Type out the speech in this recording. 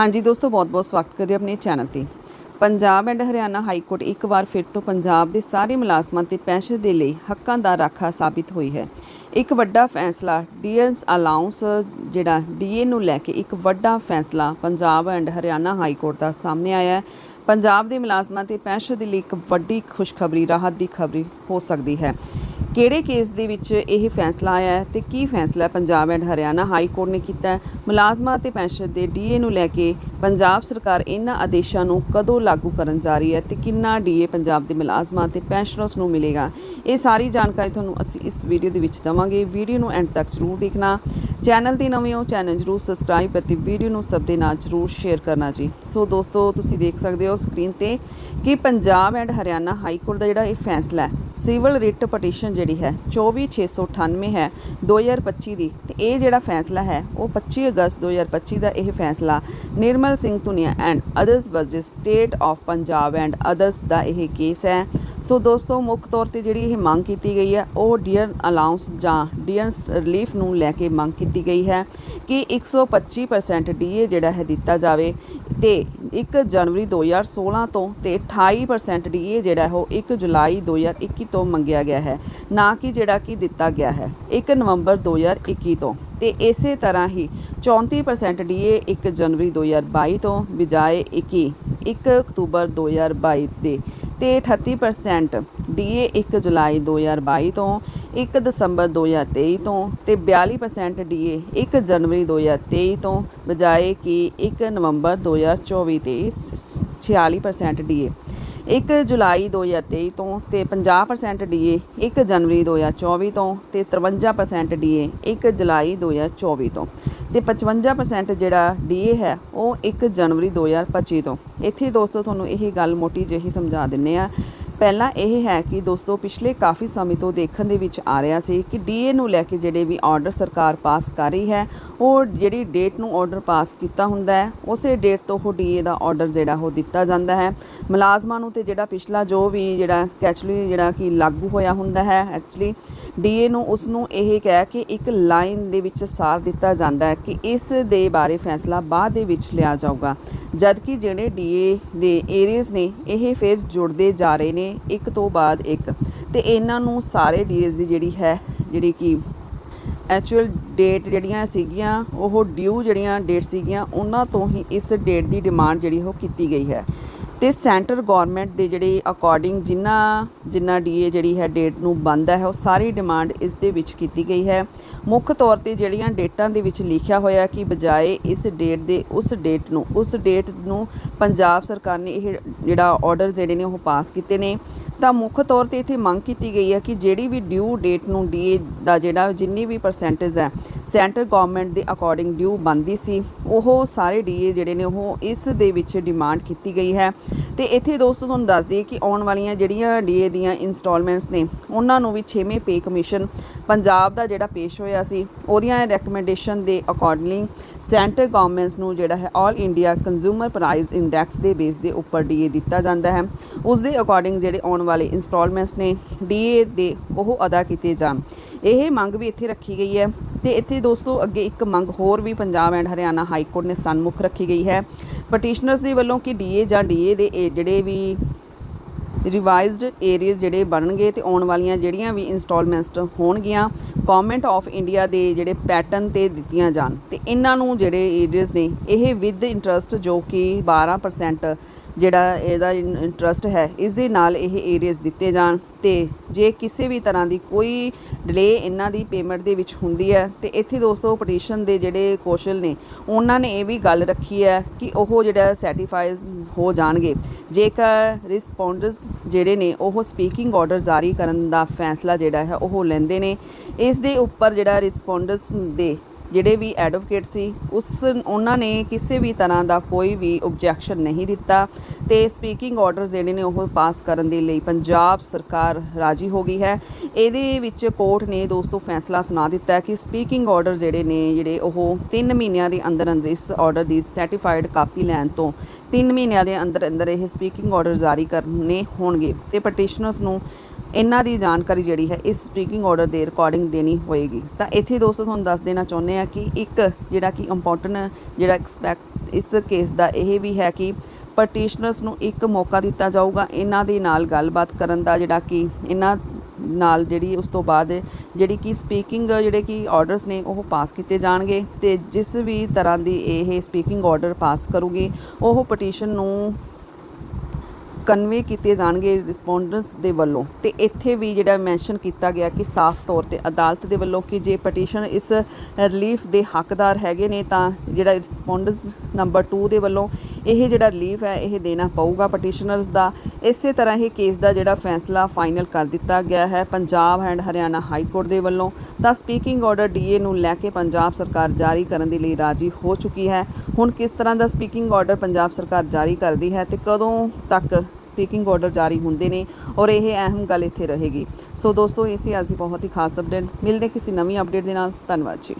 ਹਾਂਜੀ ਦੋਸਤੋ ਬਹੁਤ-ਬਹੁਤ ਸਵਾਗਤ ਕਰਦੇ ਆਪਣੇ ਚੈਨਲ ਤੇ। Punjab and Haryana high court ਇੱਕ ਵਾਰ ਫਿਰ ਤੋਂ ਪੰਜਾਬ ਦੇ ਸਾਰੇ ਮੁਲਾਜ਼ਮਾਂ ਤੇ ਪੈਨਸ਼ਨ ਦੇ ਲਈ ਹੱਕਾਂ ਦਾ ਰਾਖਾ ਸਾਬਿਤ ਹੋਈ ਹੈ। ਇੱਕ ਵੱਡਾ ਫੈਸਲਾ ਡੀਅਰਸ ਅਲਾਉਂਸ ਜਿਹੜਾ ਡੀਏ ਨੂੰ ਲੈ ਕੇ ਇੱਕ ਵੱਡਾ ਫੈਸਲਾ Punjab and Haryana high court ਦਾ ਸਾਹਮਣੇ ਆਇਆ ਹੈ। ਪੰਜਾਬ ਦੇ ਮੁਲਾਜ਼ਮਾਂ ਤੇ ਪੈਨਸ਼ਨ ਦੇ ਲਈ ਇੱਕ ਵੱਡੀ ਖੁਸ਼ਖਬਰੀ, ਰਾਹਤ ਦੀ ਖਬਰੀ ਹੋ ਸਕਦੀ ਹੈ। ਕਿਹੜੇ ਕੇਸ ਦੇ ਵਿੱਚ ਇਹ ਫੈਸਲਾ ਆਇਆ ਹੈ ਤੇ ਕੀ ਫੈਸਲਾ Punjab and Haryana high court ਨੇ ਕੀਤਾ ਹੈ। ਮੁਲਾਜ਼ਮਾਂ ਤੇ ਪੈਨਸ਼ਨ ਦੇ ਡੀਏ ਨੂੰ ਲੈ ਕੇ ਪੰਜਾਬ ਸਰਕਾਰ ਇਹਨਾਂ ਆਦੇਸ਼ਾਂ ਨੂੰ ਕਦੋਂ ਲਾਗੂ ਕਰਨ ਜਾ ਰਹੀ ਹੈ ਤੇ ਕਿੰਨਾ ਡੀਏ ਪੰਜਾਬ ਦੇ ਮੁਲਾਜ਼ਮਾਂ ਤੇ ਪੈਨਸ਼ਨਰਸ ਨੂੰ ਮਿਲੇਗਾ? ਇਹ ਸਾਰੀ ਜਾਣਕਾਰੀ ਤੁਹਾਨੂੰ ਅਸੀਂ ਇਸ ਵੀਡੀਓ ਦੇ ਵਿੱਚ ਦਵਾਂਗੇ। ਵੀਡੀਓ ਨੂੰ ਐਂਡ ਤੱਕ ਜ਼ਰੂਰ ਦੇਖਣਾ। ਚੈਨਲ ਤੇ ਨਵੇਂ ਹੋ, ਚੈਨਲ ਜ਼ਰੂਰ ਸਬਸਕ੍ਰਾਈਬ ਅਤੇ ਵੀਡੀਓ ਨੂੰ ਸਭ ਦੇ ਨਾਲ ਜ਼ਰੂਰ ਸ਼ੇਅਰ ਕਰਨਾ ਜੀ। ਸੋ ਦੋਸਤੋ, ਤੁਸੀਂ ਦੇਖ ਸਕਦੇ ਹੋ ਸਕਰੀਨ ਤੇ ਕਿ Punjab and Haryana high court ਦਾ ਜਿਹੜਾ ਇਹ ਫੈਸਲਾ ਹੈ, ਸਿਵਲ ਰਿਟ ਪਟੀਸ਼ਨ ਜਿਹੜੀ ਹੈ 24698 ਹੈ 2025 ਦੀ। ਤੇ ਇਹ ਜਿਹੜਾ ਫੈਸਲਾ ਹੈ, ਉਹ 25 ਅਗਸਤ 2025 ਦਾ ਇਹ ਫੈਸਲਾ Nirmal Singh Dhunia and others versus state of Punjab and others ਦਾ ਇਹ ਕੇਸ ਹੈ। ਸੋ ਦੋਸਤੋ, ਮੁੱਖ ਤੌਰ ਤੇ ਜਿਹੜੀ ਇਹ ਮੰਗ ਕੀਤੀ ਗਈ ਹੈ, ਉਹ ਡੀਅਰ ਅਲਾਉਂਸ ਜਾਂ ਡੀਅਰਸ ਰਿਲੀਫ ਨੂੰ ਲੈ ਕੇ ਮੰਗ ਕੀਤੀ ਗਈ ਹੈ ਕਿ 125% ਡੀਏ ਜਿਹੜਾ ਹੈ ਦਿੱਤਾ ਜਾਵੇ ਤੇ 1 ਜਨਵਰੀ 2016 ਤੋਂ ਤੇ 28% ਡੀਏ ਜਿਹੜਾ ਉਹ 1 ਜੁਲਾਈ 2021 ਤੋਂ ਮੰਗਿਆ ਗਿਆ ਹੈ, ਨਾ ਕਿ ਜਿਹੜਾ ਕਿ ਦਿੱਤਾ ਗਿਆ ਹੈ 1 ਨਵੰਬਰ 2021 ਤੋਂ। ਤੇ ਇਸੇ ਤਰ੍ਹਾਂ ਹੀ 34% ਡੀਏ 1 ਜਨਵਰੀ 2022 ਤੋਂ, ਬਜਾਏ 21 1 ਅਕਤੂਬਰ 2022 ਦੇ ਤੇ 38% ਡੀਏ 1 ਜੁਲਾਈ 2022 ਤੋਂ 1 ਦਸੰਬਰ 2023 ਤੋਂ ਤੇ 42% ਡੀਏ 1 ਜਨਵਰੀ 2023 ਤੋਂ, ਬਜਾਏ ਕਿ 1 ਨਵੰਬਰ 2024 ਤੇ 46% ਡੀਏ। 1 ਜੁਲਾਈ 2023 ਤੋਂ ਤੇ 50% ਡੀਏ 1 ਜਨਵਰੀ 2024 ਤੋਂ ਤੇ 53% ਡੀਏ 1 ਜੁਲਾਈ 2024 ਤੋਂ। ਤੇ 55% ਜਿਹੜਾ ਡੀਏ ਹੈ, ਉਹ 1 ਜਨਵਰੀ 2025 ਤੋਂ। ਇੱਥੇ ਦੋਸਤੋ, ਤੁਹਾਨੂੰ ਇਹ ਗੱਲ ਮੋਟੀ ਜਿਹੀ ਸਮਝਾ ਦਿੰਨੇ ਆ ਪਹਿਲਾਂ ਇਹ ਹੈ ਕਿ ਦੋਸਤੋ, ਪਿਛਲੇ ਕਾਫੀ ਸਮੇਂ ਤੋਂ ਦੇਖਣ ਦੇ ਵਿੱਚ ਆ ਰਿਹਾ ਸੀ ਕਿ ਡੀਏ ਨੂੰ ਲੈ ਕੇ ਜਿਹੜੇ ਵੀ ਆਰਡਰ ਸਰਕਾਰ ਪਾਸ ਕਰ ਰਹੀ ਹੈ, ਉਹ ਜਿਹੜੀ ਡੇਟ ਨੂੰ ਆਰਡਰ ਪਾਸ ਕੀਤਾ ਹੁੰਦਾ ਹੈ, ਉਸੇ ਡੇਟ ਤੋਂ ਉਹ ਡੀਏ ਦਾ ਆਰਡਰ ਜਿਹੜਾ ਉਹ ਦਿੱਤਾ ਜਾਂਦਾ ਹੈ। ਮੁਲਾਜ਼ਮਾਂ ਨੂੰ ਤੇ ਜਿਹੜਾ ਪਿਛਲਾ ਜੋ ਵੀ ਜਿਹੜਾ ਐਕਚੁਅਲੀ ਜਿਹੜਾ ਕਿ ਲਾਗੂ ਹੋਇਆ ਹੁੰਦਾ ਹੈ ਐਕਚੁਅਲੀ ਡੀਏ ਨੂੰ ਉਸ ਨੂੰ ਇਹ ਕਹਿ ਕੇ ਇੱਕ ਲਾਈਨ ਦੇ ਵਿੱਚ ਸਾਰ ਦਿੱਤਾ ਜਾਂਦਾ ਹੈ ਕਿ ਇਸ ਦੇ ਬਾਰੇ ਫੈਸਲਾ ਬਾਅਦ ਦੇ ਵਿੱਚ ਲਿਆ ਜਾਊਗਾ। ਜਦਕਿ ਜਿਹੜੇ ਡੀਏ ਦੇ ਏਰੀਆਜ਼ ਨੇ, ਇਹ ਫਿਰ ਜੁੜਦੇ ਜਾ ਰਹੇ ਨੇ ਇੱਕ ਤੋਂ ਬਾਅਦ ਇੱਕ। ਤੇ ਇਹਨਾਂ ਨੂੰ ਸਾਰੇ ਡੀਏਜ਼ ਦੀ ਜਿਹੜੀ ਹੈ, ਜਿਹੜੀ ਕਿ ਐਕਚੁਅਲ ਡੇਟ ਜਿਹੜੀਆਂ ਸੀਗੀਆਂ, ਉਹ ਡਿਊ ਜਿਹੜੀਆਂ ਡੇਟ ਸੀਗੀਆਂ, ਉਹਨਾਂ ਤੋਂ ਹੀ ਇਸ ਡੇਟ ਦੀ ਡਿਮਾਂਡ ਜਿਹੜੀ ਉਹ ਕੀਤੀ ਗਈ ਹੈ। ਤੇ ਸੈਂਟਰ ਗਵਰਨਮੈਂਟ ਦੇ ਜਿਹੜੇ ਅਕੋਰਡਿੰਗ ਜਿੰਨਾ ਜਿੰਨਾ ਡੀਏ ਜਿਹੜੀ ਹੈ ਡੇਟ ਨੂੰ ਬੰਦ ਹੈ, ਉਹ ਸਾਰੀ ਡਿਮਾਂਡ ਇਸ ਦੇ ਵਿੱਚ ਕੀਤੀ ਗਈ ਹੈ। ਮੁੱਖ ਤੌਰ ਤੇ ਜਿਹੜੀਆਂ ਡੇਟਾਂ ਦੇ ਵਿੱਚ ਲਿਖਿਆ ਹੋਇਆ ਕਿ ਬਜਾਏ ਇਸ ਡੇਟ ਦੇ ਉਸ ਡੇਟ ਨੂੰ, ਉਸ ਡੇਟ ਨੂੰ ਪੰਜਾਬ ਸਰਕਾਰ ਨੇ ਇਹ ਜਿਹੜਾ ਆਰਡਰ ਜਿਹੜੇ ਨੇ ਉਹ ਪਾਸ ਕੀਤੇ ਨੇ। ਤਾਂ ਮੁੱਖ ਤੌਰ ਤੇ ਇੱਥੇ ਮੰਗ ਕੀਤੀ ਗਈ ਹੈ ਕਿ ਜਿਹੜੀ ਵੀ ਡਿਊ ਡੇਟ ਨੂੰ ਡੀਏ ਦਾ ਜਿਹੜਾ ਜਿੰਨੀ ਵੀ ਪਰਸੈਂਟੇਜ ਹੈ ਸੈਂਟਰ ਗਵਰਨਮੈਂਟ ਦੇ ਅਕੋਰਡਿੰਗ ਡਿਊ ਬੰਦੀ ਸੀ। ਉਹ ਸਾਰੇ ਡੀਏ ਜਿਹੜੇ ਨੇ, ਉਹ ਇਸ ਦੇ ਵਿੱਚ ਡਿਮਾਂਡ ਕੀਤੀ ਗਈ ਹੈ। ਤੇ ਇੱਥੇ ਦੋਸਤੋ, ਤੁਹਾਨੂੰ ਦੱਸ ਦਈਏ ਕਿ ਆਉਣ ਵਾਲੀਆਂ ਜਿਹੜੀਆਂ ਡੀਏ ਦੀਆਂ ਇਨਸਟਾਲਮੈਂਟਸ ਨੇ, ਉਹਨਾਂ ਨੂੰ ਵੀ 6ਵੇਂ ਪੇ ਕਮਿਸ਼ਨ ਪੰਜਾਬ ਦਾ ਜਿਹੜਾ ਪੇਸ਼ ਹੋਇਆ ਸੀ, ਉਹਦੀਆਂ ਰეკਮੈਂਡੇਸ਼ਨ ਦੇ ਅਕੋਰਡਿੰਗਲੀ ਸੈਂਟਰ ਗਵਰਨਮੈਂਟਸ ਨੂੰ ਜਿਹੜਾ ਹੈ all India consumer price index ਦੇ ਬੇਸ ਦੇ ਉੱਪਰ ਡੀਏ ਦਿੱਤਾ ਜਾਂਦਾ ਹੈ। ਉਸ ਦੇ ਅਕੋਰਡਿੰਗ ਜਿਹੜੇ ਆਉਣ ਵਾਲੇ ਇਨਸਟਾਲਮੈਂਟਸ ਨੇ ਡੀਏ ਦੇ ਉਹ ਅਦਾ ਕੀਤੇ ਜਾਣ। ਇਹ ਮੰਗ ਵੀ ਇੱਥੇ ਰੱਖੀ ਗਈ ਹੈ। ਤੇ ਇੱਥੇ ਦੋਸਤੋ ਅੱਗੇ ਇੱਕ ਮੰਗ ਹੋਰ ਵੀ Punjab and Haryana high court ਨੇ ਸਨਮੁਖ ਰੱਖੀ ਗਈ ਹੈ। ਪਟੀਸ਼ਨਰਸ ਦੇ ਵੱਲੋਂ ਕਿ ਡੀਏ ਜਾਂ ਡੀਏ ਦੇ ਇਹ ਜਿਹੜੇ ਵੀ ਰਿਵਾਈਜ਼ਡ ਏਰੀਆ ਜਿਹੜੇ ਬਣਨਗੇ ਤੇ ਆਉਣ ਵਾਲੀਆਂ ਜਿਹੜੀਆਂ ਵੀ ਇਨਸਟਾਲਮੈਂਟਸ ਹੋਣਗੀਆਂ ਗਵਰਨਮੈਂਟ ਆਫ ਇੰਡੀਆ ਦੇ ਜਿਹੜੇ ਪੈਟਰਨ ਤੇ ਦਿੱਤੀਆਂ ਜਾਣ। ਤੇ ਇਹਨਾਂ ਨੂੰ ਜਿਹੜੇ ਏਰੀਆਜ਼ ਨੇ, ਇਹ ਵਿਦ ਇੰਟਰਸਟ ਜੋ ਕਿ 12% ਜਿਹੜਾ ਇਹਦਾ ਇੰਟਰਸਟ ਹੈ ਇਸ ਦੇ ਨਾਲ ਇਹ ਏਰੀਆਜ਼ ਦਿੱਤੇ ਜਾਣ ਤੇ ਜੇ ਕਿਸੇ ਵੀ ਤਰ੍ਹਾਂ ਦੀ ਕੋਈ ਡਿਲੇ ਇਹਨਾਂ ਦੀ ਪੇਮੈਂਟ ਦੇ ਵਿੱਚ ਹੁੰਦੀ ਹੈ, ਤੇ ਇੱਥੇ ਦੋਸਤੋ ਪਟੀਸ਼ਨ ਦੇ ਜਿਹੜੇ ਕੌਸ਼ਲ ਨੇ, ਉਹਨਾਂ ਨੇ ਇਹ ਵੀ ਗੱਲ ਰੱਖੀ ਹੈ ਕਿ ਉਹ ਜਿਹੜਾ ਸਰਟੀਫਾਈਜ਼ ਹੋ ਜਾਣਗੇ। ਜੇਕਰ ਰਿਸਪੌਂਡਰਸ ਜਿਹੜੇ ਨੇ, ਉਹ ਸਪੀਕਿੰਗ ਆਰਡਰ ਜਾਰੀ ਕਰਨ ਦਾ ਫੈਸਲਾ ਜਿਹੜਾ ਹੈ, ਉਹ ਲੈਂਦੇ ਨੇ ਇਸ ਦੇ ਉੱਪਰ ਜਿਹੜਾ ਰਿਸਪੌਂਡਰਸ ਦੇ ਜਿਹੜੇ ਵੀ ਐਡਵੋਕੇਟ ਸੀ, ਉਸ ਉਹਨਾਂ ਨੇ ਕਿਸੇ ਵੀ ਤਰ੍ਹਾਂ ਦਾ ਕੋਈ ਵੀ ਆਬਜੈਕਸ਼ਨ ਨਹੀਂ ਦਿੱਤਾ ਤੇ ਸਪੀਕਿੰਗ ਆਰਡਰ ਜਿਹੜੇ ਨੇ ਉਹ ਪਾਸ ਕਰਨ ਦੇ ਲਈ ਪੰਜਾਬ ਸਰਕਾਰ ਰਾਜੀ ਹੋ ਗਈ ਹੈ। ਇਹਦੇ ਵਿੱਚ ਕੋਰਟ ਨੇ ਦੋਸਤੋ ਫੈਸਲਾ ਸੁਣਾ ਦਿੱਤਾ ਕਿ ਸਪੀਕਿੰਗ ਆਰਡਰ ਜਿਹੜੇ ਨੇ, ਜਿਹੜੇ ਉਹ 3 ਮਹੀਨਿਆਂ ਦੇ ਅੰਦਰ ਅੰਦਰ ਇਸ ਆਰਡਰ ਦੀ ਸਰਟੀਫਾਈਡ ਕਾਪੀ ਲੈਣ ਤੋਂ 3 ਮਹੀਨਿਆਂ ਦੇ ਅੰਦਰ ਅੰਦਰ ਇਹ ਸਪੀਕਿੰਗ ਆਰਡਰ ਜਾਰੀ ਕਰਨੇ ਹੋਣਗੇ ਤੇ ਪਟੀਸ਼ਨਰਸ ਨੂੰ ਇਹਨਾਂ ਦੀ ਜਾਣਕਾਰੀ ਜਿਹੜੀ ਹੈ ਇਸ ਸਪੀਕਿੰਗ ਆਰਡਰ ਦੇ ਰਿਕਾਰਡਿੰਗ ਦੇਣੀ ਹੋਏਗੀ। ਤਾਂ ਇੱਥੇ ਦੋਸਤੋ ਤੁਹਾਨੂੰ ਦੱਸ ਦੇਣਾ ਚਾਹੁੰਦੇ ਆ ਕਿ ਇੱਕ ਜਿਹੜਾ ਕਿ ਇੰਪੋਰਟੈਂਟ ਜਿਹੜਾ ਐਕਸਪੈਕਟ ਇਸ ਕੇਸ ਦਾ ਇਹ ਵੀ ਹੈ ਕਿ ਪਟੀਸ਼ਨਰਸ ਨੂੰ ਇੱਕ ਮੌਕਾ ਦਿੱਤਾ ਜਾਊਗਾ ਇਹਨਾਂ ਦੇ ਨਾਲ ਗੱਲਬਾਤ ਕਰਨ ਦਾ ਜਿਹੜਾ ਕਿ ਇਹਨਾਂ ਨਾਲ ਜਿਹੜੀ ਉਸ ਤੋਂ ਬਾਅਦ ਜਿਹੜੀ ਕਿ ਸਪੀਕਿੰਗ ਜਿਹੜੇ ਕਿ ਆਰਡਰਸ ਨੇ ਉਹ ਪਾਸ ਕੀਤੇ ਜਾਣਗੇ ਤੇ ਜਿਸ ਵੀ ਤਰ੍ਹਾਂ ਦੀ ਇਹ ਸਪੀਕਿੰਗ ਆਰਡਰ ਪਾਸ ਕਰੂਗੀ, ਉਹ ਪਟੀਸ਼ਨ ਨੂੰ ਕਨਵੇ ਕੀਤੇ ਜਾਣਗੇ ਰਿਸਪੋਂਡੈਂਟਸ ਦੇ ਵੱਲੋਂ। ਤੇ ਇੱਥੇ ਵੀ ਜਿਹੜਾ ਮੈਂਸ਼ਨ ਕੀਤਾ ਗਿਆ ਕਿ ਸਾਫ਼ ਤੌਰ ਤੇ ਅਦਾਲਤ ਦੇ ਵੱਲੋਂ ਕਿ ਜੇ ਪਟੀਸ਼ਨ ਇਸ ਰਿਲੀਫ ਦੇ ਹੱਕਦਾਰ ਹੈਗੇ ਨੇ ਤਾਂ ਜਿਹੜਾ ਰਿਸਪੋਂਡੈਂਟਸ ਨੰਬਰ 2 ਦੇ ਵੱਲੋਂ ਇਹ ਜਿਹੜਾ ਰਿਲੀਫ ਹੈ, ਇਹ ਦੇਣਾ ਪਊਗਾ ਪਟੀਸ਼ਨਰਸ ਦਾ। ਇਸੇ ਤਰ੍ਹਾਂ ਇਹ ਕੇਸ ਦਾ ਜਿਹੜਾ ਫੈਸਲਾ ਫਾਈਨਲ ਕਰ ਦਿੱਤਾ ਗਿਆ ਹੈ Punjab and Haryana high court ਦੇ ਵੱਲੋਂ। ਤਾਂ ਸਪੀਕਿੰਗ ਆਰਡਰ ਡੀਏ ਨੂੰ ਲੈ ਕੇ ਪੰਜਾਬ ਸਰਕਾਰ ਜਾਰੀ ਕਰਨ ਦੇ ਲਈ ਰਾਜੀ ਹੋ ਚੁੱਕੀ ਹੈ। ਹੁਣ ਕਿਸ ਤਰ੍ਹਾਂ ਦਾ ਸਪੀਕਿੰਗ ਆਰਡਰ ਪੰਜਾਬ ਸਰਕਾਰ ਜਾਰੀ ਕਰਦੀ ਹੈ ਤੇ ਕਦੋਂ ਤੱਕ ਸਪੀਕਿੰਗ ਆਰਡਰ ਜਾਰੀ ਹੁੰਦੇ ਨੇ ਔਰ ਇਹ ਅਹਿਮ ਗੱਲ ਇੱਥੇ ਰਹੇਗੀ। ਸੋ ਦੋਸਤੋ, ਇਹ ਸੀ ਅੱਜ ਦੀ ਬਹੁਤ ਹੀ ਖਾਸ ਅਪਡੇਟ ਮਿਲਦੇ ਕਿਸੇ ਨਵੀਂ ਅਪਡੇਟ ਦੇ ਨਾਲ। ਧੰਨਵਾਦ ਜੀ।